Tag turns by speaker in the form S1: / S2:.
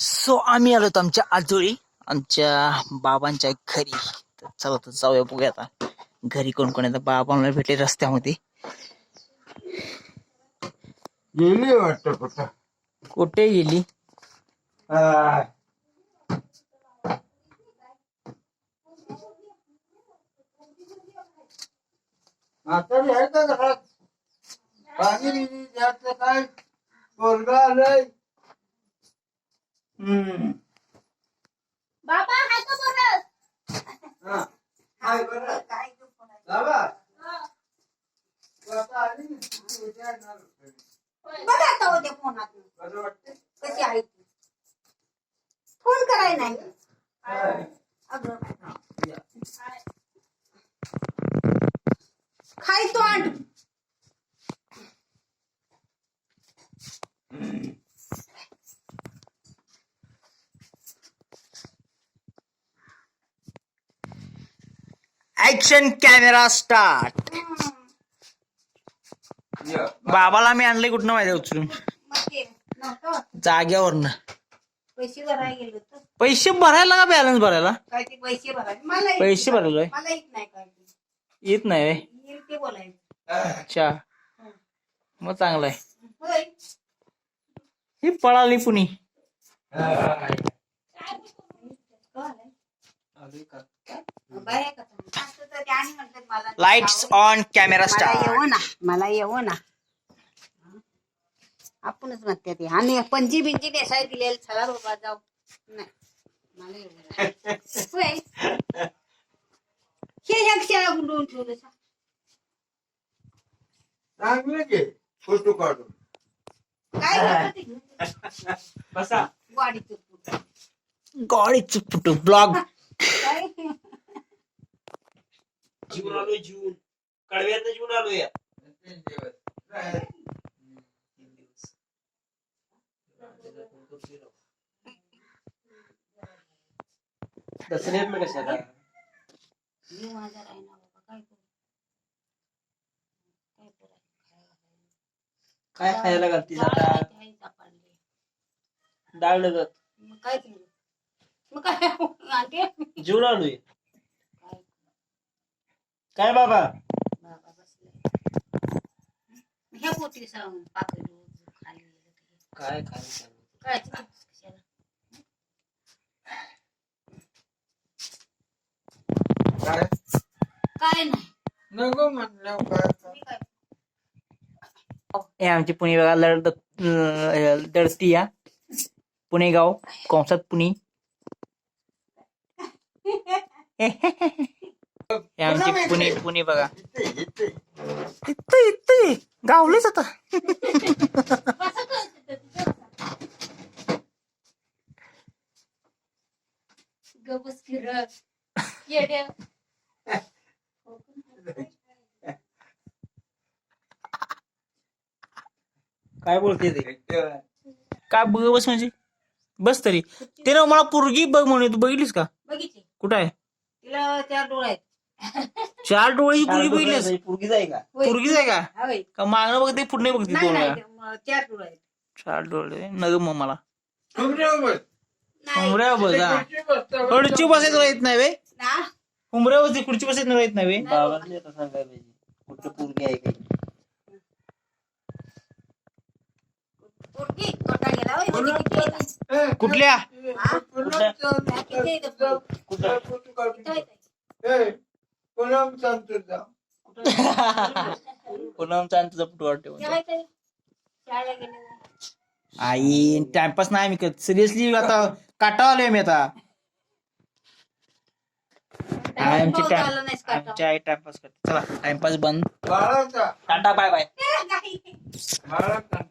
S1: So आम्ही आलो आमच्या आजोळी आमच्या बाबांच्या घरी. तर चला तर जाऊया बघूया आता. घरी कोण कोण येतं बाबांना भेटले रस्त्यामध्ये.
S2: गेली वाटतं कुठं?
S1: कुठे गेली?
S2: आ. आता घरात. पाणी बिणी काय पोरगा आलंय.
S3: बाबा हाय का
S2: हा. आता होती.
S3: बघा आता उद्या फोनात? कशी आहे ती? फोन कराय नाही. अगं. खाय तो आण
S1: ऍक्शन कॅमेरा स्टार्ट. बाबाला मी आणले कुठनं माहिती उचलून. जाग्यावरनं
S3: पैसे भरायला गेलो
S1: पैसे भरायला का बॅलन्स भरायला
S3: काय ते पैसे भरायला मला येत
S1: पैसे
S3: नाही.
S1: भरलोय
S3: मला येत नाही काय ते.
S1: येत नाही व्हय.
S3: येईल ते बोलायचं
S1: अच्छा मग चांगलं आहे
S3: होय.
S1: ही पळाली पुणी.
S3: कळलं? बाहेर का ते मला
S1: ऑन कॅमेरा
S3: येऊ ना मला येऊ ना. आपणच म्हणते ते. आणि पंजी बिंजी नेसाय दिलेलं. चला बाबा जाऊ. नाही मला येऊ होय. हे एक गुंडवून ठेवलं
S2: चांगलं घे फ़ोटो काढून.
S3: काय
S4: बसा.
S3: वाडीचं पोट.
S1: गॉडीच ब्लॉग.
S3: काय?
S4: जीवन आलोय जीवन. कडव्यात जीवन आलोय.
S2: तीन दिवस
S4: दसऱ्यात ना कशाला?
S3: मी माझा राहिना बाबा काय करू काय करायचं?
S4: काय खायला घालतीस
S3: डाळ
S4: आता
S3: आहे, मग काय केलं मग काय? आणते
S4: जीवन आलोय.
S3: काय
S4: बाबा?
S3: बाबा बसले ह्या पोटी सांग पाकळी खाली गेलं ते.
S4: काय?
S3: काय
S2: काय
S3: काय नाही
S2: नको म्हणलं काय
S3: मी काय
S1: हे आमची पुणे बघा लढ दडती या. पुणे गाव कंसात पुणे. हे आमची पुणे पुणे बघा.
S2: इथे इथे.
S1: इथं इथं. गावलेच आता.
S4: काय बोलते ते.
S1: काय बघ बस म्हणजे? बस तरी. ते ना मला पोरगी बघ म्हणून तू बघितलीस का?
S3: बघितली.
S1: कुठं आहे?
S3: तिला चार डोळे आहेत.
S1: चार डोळी पोरगी बघितलीस
S4: पुरगी जाय का.
S1: पोरगीच आहे का
S3: होय.
S1: का मागणं बघते पुढे बघते
S3: नाही
S1: दोन
S3: नाही
S1: वेळा
S3: ते म- चार डोळे आहेत
S1: चार डोळे नग मग मला
S2: तुमच्या.
S3: नाही
S1: उमऱ्या बघ हा.
S2: खुर्ची
S1: बसायचं येत नाही वे
S3: ना
S1: उमऱ्या बसते खुर्ची बसायचं येत नाही वे
S4: बाबाच आता सांगायला पाहिजे कुठं पुरगी आहे काही
S3: पोरगी तोंडा गेला होय म्हणजे किती आहेत?
S2: ए,
S1: कुठल्या
S3: हा?
S2: कुठं फोटो काढून
S3: किती आहेत?
S2: ए, पुन्हा सांगतो जा
S1: पुन्हा तुझा फुटू वाटते
S3: ते आहेत ते. शाळेला गेले नाही.
S1: आई टाइमपास नाही मी करत सिरियसली आता काटा आलोय मी आता आई आमची
S3: आला नाहीस.
S1: आमची आई टाइमपास करते चला टाइमपास बंद
S2: बाळाचा
S1: टाटा बाय बाय.
S2: बाळाचा